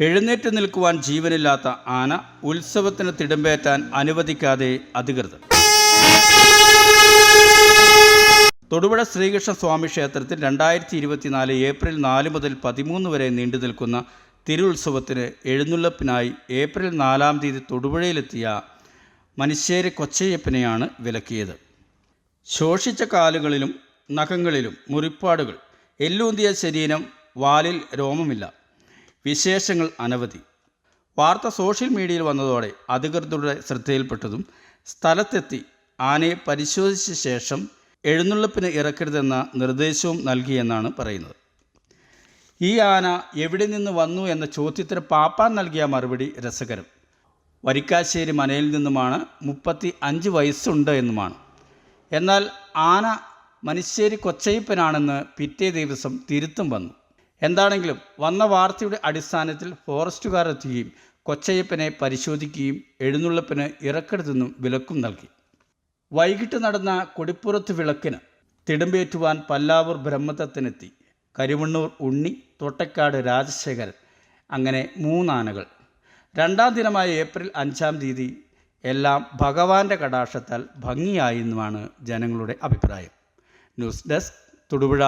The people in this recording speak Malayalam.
എഴുന്നേറ്റ് നിൽക്കുവാൻ ജീവനില്ലാത്ത ആന ഉത്സവത്തിന് തിടമ്പേറ്റാൻ അനുവദിക്കാതെ അധികൃതർ. തൊടുപുഴ ശ്രീകൃഷ്ണ സ്വാമി ക്ഷേത്രത്തിൽ രണ്ടായിരത്തി ഇരുപത്തിനാല് ഏപ്രിൽ നാല് മുതൽ പതിമൂന്ന് വരെ നീണ്ടു നിൽക്കുന്ന തിരുവുത്സവത്തിന് എഴുന്നള്ളിപ്പിനായി ഏപ്രിൽ നാലാം തീയതി തൊടുപുഴയിലെത്തിയ മനുശ്ശേരി കൊച്ചയ്യപ്പനെയാണ് വിലക്കിയത്. ശോഷിച്ച കാലുകളിലും നഖങ്ങളിലും മുറിപ്പാടുകൾ. എല്ലൂന്തിയ ശരീരം വാലിൽ രോമമില്ല. വിശേഷങ്ങൾ അനവധി. വാർത്ത സോഷ്യൽ മീഡിയയിൽ വന്നതോടെ അധികൃതരുടെ ശ്രദ്ധയിൽപ്പെട്ടതും സ്ഥലത്തെത്തി ആനയെ പരിശോധിച്ച ശേഷം എഴുന്നള്ളിപ്പിന് ഇറക്കരുതെന്ന നിർദ്ദേശവും നൽകിയെന്നാണ് പറയുന്നത്. ഈ ആന എവിടെ നിന്ന് വന്നു എന്ന ചോദ്യത്തിന് പാപ്പാൻ നൽകിയ മറുപടി രസകരം. വരിക്കാശ്ശേരി മനയിൽ നിന്നുമാണ് മുപ്പത്തി അഞ്ച് വയസ്സുണ്ട് എന്നുമാണ്. എന്നാൽ ആന മനുശ്ശേരി കൊച്ചയ്യപ്പനാണെന്ന് പിറ്റേ ദിവസം തിരുത്തും വന്നു. എന്താണെങ്കിലും വന്ന വാർത്തയുടെ അടിസ്ഥാനത്തിൽ ഫോറസ്റ്റുകാർ എത്തുകയും കൊച്ചയ്യപ്പനെ പരിശോധിക്കുകയും എഴുന്നള്ളപ്പന് ഇറക്കരുതെന്നും വിലക്കും നൽകി. വൈകിട്ട് നടന്ന കൊടിപ്പുറത്ത് വിളക്കിന് തിടമ്പേറ്റുവാൻ പല്ലാവൂർ ബ്രഹ്മത്തത്തിനെത്തി കരിമണ്ണൂർ ഉണ്ണി തോട്ടക്കാട് രാജശേഖരൻ അങ്ങനെ മൂന്നാനകൾ. രണ്ടാം ദിനമായ ഏപ്രിൽ അഞ്ചാം തീയതി എല്ലാം ഭഗവാന്റെ കടാക്ഷത്താൽ ഭംഗിയായി എന്നുമാണ് ജനങ്ങളുടെ അഭിപ്രായം. News desk Thodupuzha.